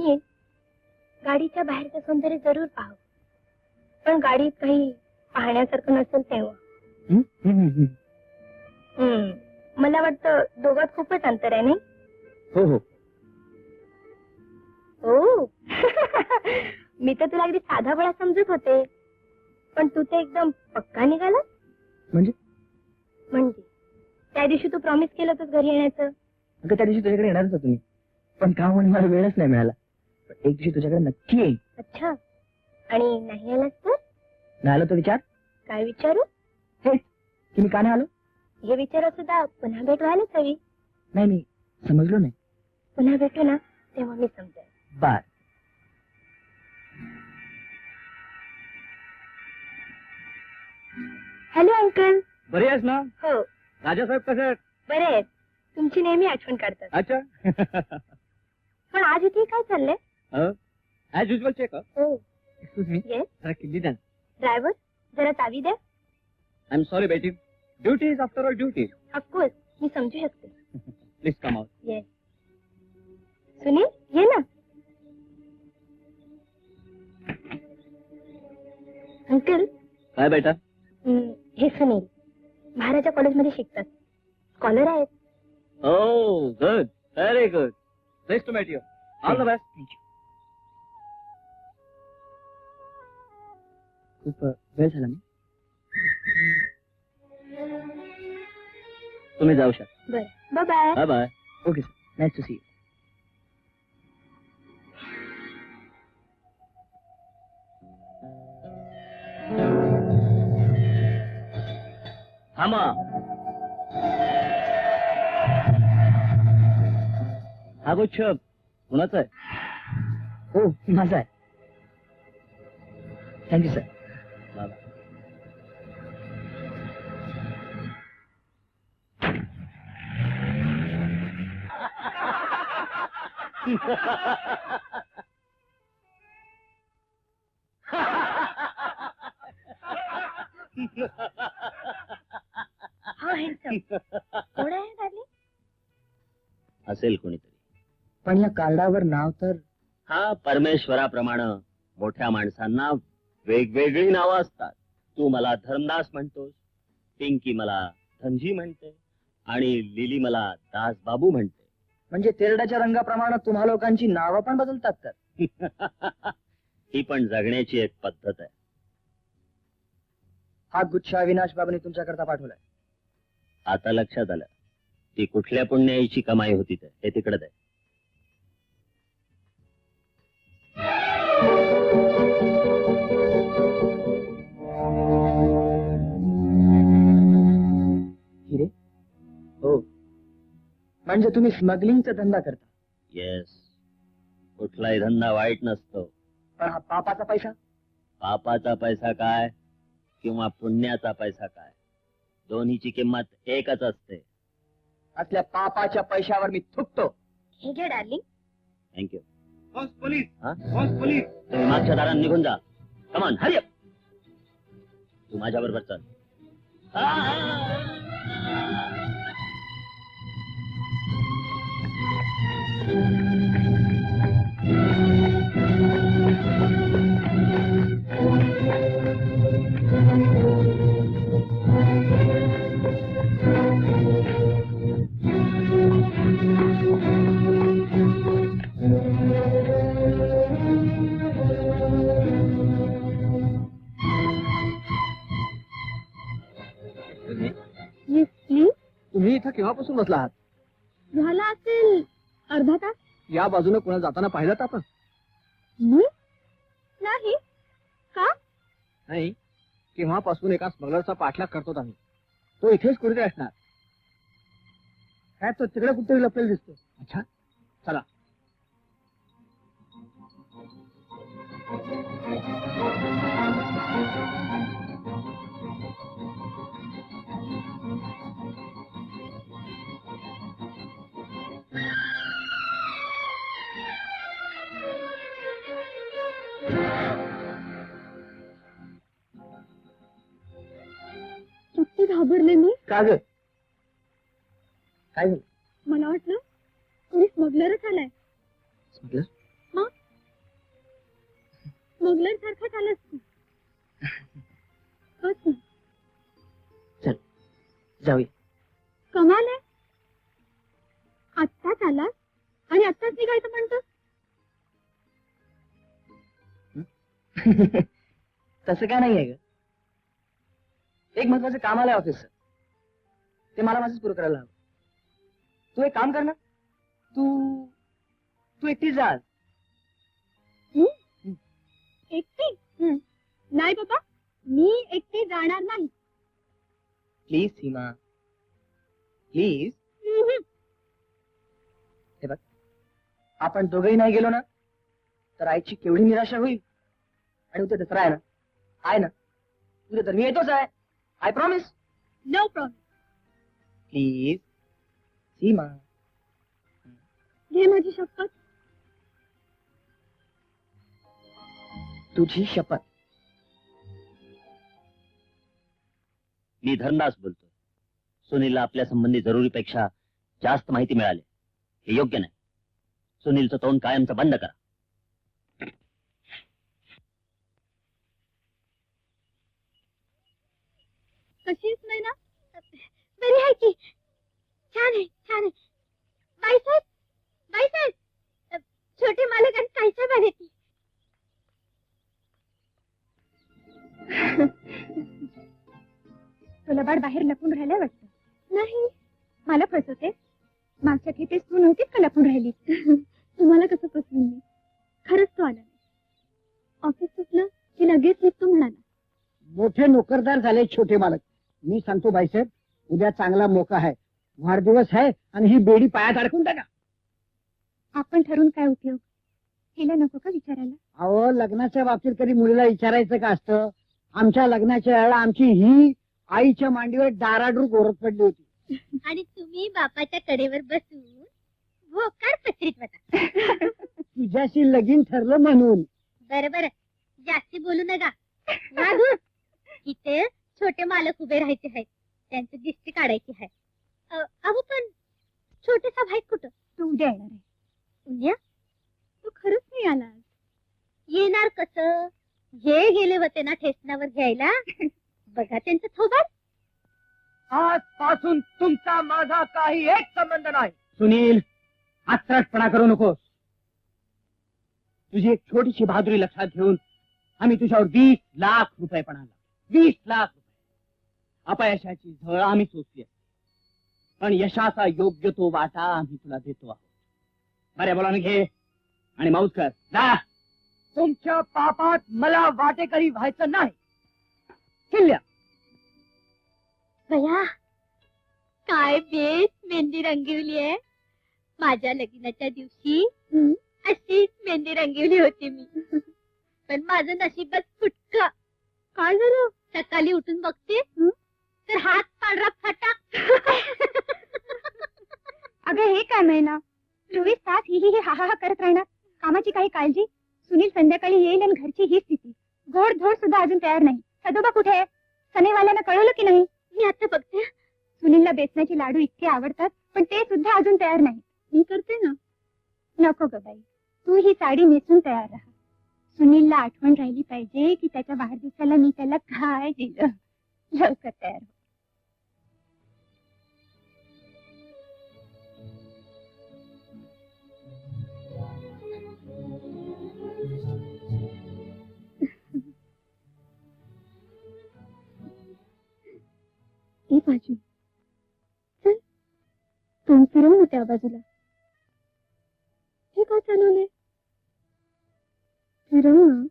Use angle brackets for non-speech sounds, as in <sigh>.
सुनील गाडीच्या बाहेरचं सौंदर्य जरूर पाहावं. पण गाडीत काही पाहण्यासारखं नसेल तेव्हा. मला वाटतं दोघात खूपच अंतर आहे नाही? हो हो. हो <laughs> मी तर तुला अगदी साधा बळा समजत होते. पण तू तर एकदम पक्का निघाला म्हणजे? म्हणजे? त्या दिवशी तू प्रॉमिस केलं होतंस घरी येण्याचं? अगं त्या दिवशी तुझ्याकडे येणारच मी. पण कामामुळे मला वेळच नाही मिळाला? एक दिवशी तुझ्याकडे नक्की येईल अच्छा. आणि नाही आलास तर? नाही आलो तो विचार? काय विचारू? हेच की मी का नाही आलो? हे विचारत सुद्धा पुन्हा भेट व्हायलाच हवी नाही मी समजलो नाही. पुन्हा भेटू ना तेव्हा मी समजेल बर हॅलो अंकल. बरे आहेस ना? हो. राजासाहेब कसे आहेत? बरे आहेत. तुमची नेहमी आठवण काढतात. अच्छा. <laughs> पण आज इथे काय चाललंय? ऍज युजल चेक हो? एक्सक्यूज मी येस जरा किल्ली द्या? ड्रायव्हर जरा चावी द्या. I am sorry Beti duty is after all duty of course मी समजू शकते. Please come out yes Sunil ये ना. अंकल काय बेटा? हं, हे सुनील. महाराजा कॉलेजमध्ये शिकतात. स्कॉलर आहेत. ओ good very good nice to meet you all the best खूप वेळ झाला ना? तुम्ही जाऊ शकता. बरं. Bye bye bye okay sir nice to see थांबा हा गुच्छ कुणाचा आहे? हो माझा आहे. थँक्यू सर हा हँडसम कोण आहे डार्लिंग असेल कोणीतरी. पण या कार्डावर नाव तर हा परमेश्वराप्रमाणे मोठ्या माणसांना वेगवेगळी नावं असतात. तू मला धर्मदास म्हणतोस पिंकी मला धनजी म्हणते आणि लिली मला दास बाबू म्हणते. म्हणजे तेरडाच्या रंगाप्रमाणे तुम्हा लोकांची नावं पण बदलतात तर. <laughs> ही पण जगण्याची एक पद्धत आहे. हा गुच्छ अविनाश बाबांनी तुमच्याकरता पाठवलाय. आता लक्षात आलं. ती कुठल्या पुण्याईची कमाई होती ते हे तिकडे आहे म्हणजे तुम्ही स्मगलिंगचा धंदा करता. येस कुठलाही धंदा वाईट नसतो. पण हा पापाचा पैसा? पापाचा पैसा काय किंवा पुण्याचा पैसा काय? दोन्हीची किंमत एकच असते. असल्या पापाच्या पैशावर मी थुकतो. हे घे डार्लिंग थँक्यू पोलीस हा? पोलीस तुम्ही मागच्या दारात निघून जा. कमान हरी तू माझ्या बरोबर चल प्लीज तुम्ही इथं केव्हापासून बसला आहात झाला असेल अर्धा तास? या बाजूने कोणा जाताना पाहिलं आपण. मी? नाही. का? नाही. केव्हापासून एका स्मगलरचा पाठलाग करतो आम्ही. तो इथेच कुठेतरी असणार. काय तो तिकडे कुठेतरी लपलेला दिसतो अच्छा. चला. किती घाबरले मी? का ग काय झालं? मला वाटलं कोणी स्मगलरच आलाय. स्मगलर मग स्मगलर सारखा झालास तू ना. जाऊया. कमाल आहे. आत्ताच आलास आणि आत्ताच निघायचं म्हणतोस? <laughs> तसं काय नाहीये ग? एक महत्वाचं काम आलंय ऑफिसचं ते मला माझंच पुरं करायला हवं तू एक काम कर ना. तू तू एकटीच जा. एकटी? नाही बाबा मी एकटी जाणार नाही. Please Seema. प्लीज हम्म. आपण दोघंही नाही गेलो ना तर आईची केवढी निराशा होईल. आणि उद्या दसरा आहे ना. आहे ना. उद्या तर मी येतोच आहे. I promise no problem please Seema घे माझी शपथ तुझी शपथ मी धर्मदास बोलतोय. सुनीलला आपल्या संबंधी जरुरीपेक्षा जास्त माहिती मिळाली. हे योग्य नाही. सुनीलचं तोंड कायमचं बंद करा. कशीच नाही ना. बरी आहे की. छान आहे छान आहे. बाईसाहेब बाईसाहेब छोटे मालक आणि काहीसाहेब आले की. <laughs> तुला बाळ बाहेर लपून राहिलं वाटतं? नाही. मला फसवते? मागच्या खेपेस तू नव्हतीस का लपून राहिली? <laughs> तुम्हाला कसं फसवून मी? खरंच तो आला नाही. ऑफिस सुटलं की लगेच निघतो म्हणाला. मोठे नोकरदार झाले छोटे मालक. मी सांगतो बाईसाहेब उद्या चांगला मोका आहे. वाढदिवस आहे आणि ही बेडी पायात अडकून टाका. आपण ठरून काय उपयोग? हिला नको का विचारायला? अहो लग्नाच्या बाबतीत कधी मुलीला विचारायचं का असतं? आमच्या लग्नाच्या वेळेला आमची ही आईच्या मांडीवर डाराडूर गोरत पडली होती. आणि तुम्ही बापाच्या कडेवर बसून भोकार पसरीत होता. तुझ्याशी लगीन ठरलं म्हणून. बरं बरं. जास्ती बोलू नका. वागू. इथे छोटे मालक उभे राहायचे आहेत. त्यांची दिष्टी काढायची आहे. अहो पण छोटेसा भाई कुठं? तू उद्या येणार आहे. उद्या? तू खरंच नाही आला येणार कस? हे गेले होते ना ठेसनावर घ्यायला? <laughs> बघा त्यांचं थोबाड. आजपासून तुमचा माझा काही एक संबंध नाही. सुनील आत्रटपणा करू नकोस. तुझी एक छोटीशी बहादुरी लक्षात घेऊन आम्ही तुझ्यावर वीस लाख रुपये पणाला. वीस लाख अपयशाची झळ आम्ही सोसली. पण यशाचा योग्य तो वाटा आम्ही तुला देतो आहोत. बऱ्या बोलाने घे. आणि माऊस कर. जा. तुमच्या पापात मला वाटेकरी व्हायचं नाही. किल्ल्या. भया काय बेस मेहंदी रंगवली आहे? माझ्या लग्नाच्या दिवशी अशीच मेहंदी रंगवली होती मी. <laughs> पण माझं नशीबच फुटका. काय झालं? सकाळी उठून बघते. तर हात पांढरा फटा. <laughs> अगं हे काय महिना? चोवीस तास ही ही हा हा करत राहणार. कामाची काही काळजी? सुनील संध्याकाळी येईल आणि घरची ही स्थिती. गोड धोड सुद्धा अजून तयार नाही. सदोबा कुठे आहे? सनेवाल्यांना कळवलं की नाही? मी आता बघते. सुनीलला बेसनाचे लाडू इतके आवडतात पण ते सुद्धा अजून तयार नाही मी करते ना. नको ग बाई. तू ही साडी नेसून तयार राहा. सुनीलला आठवण राहिली पाहिजे की त्याच्या वाढदिवसाला मी त्याला काय दिलं? लवकर तयार हो. माझी. चल. तू फिरवून त्या बाजूला हे का चालवले फिरवणं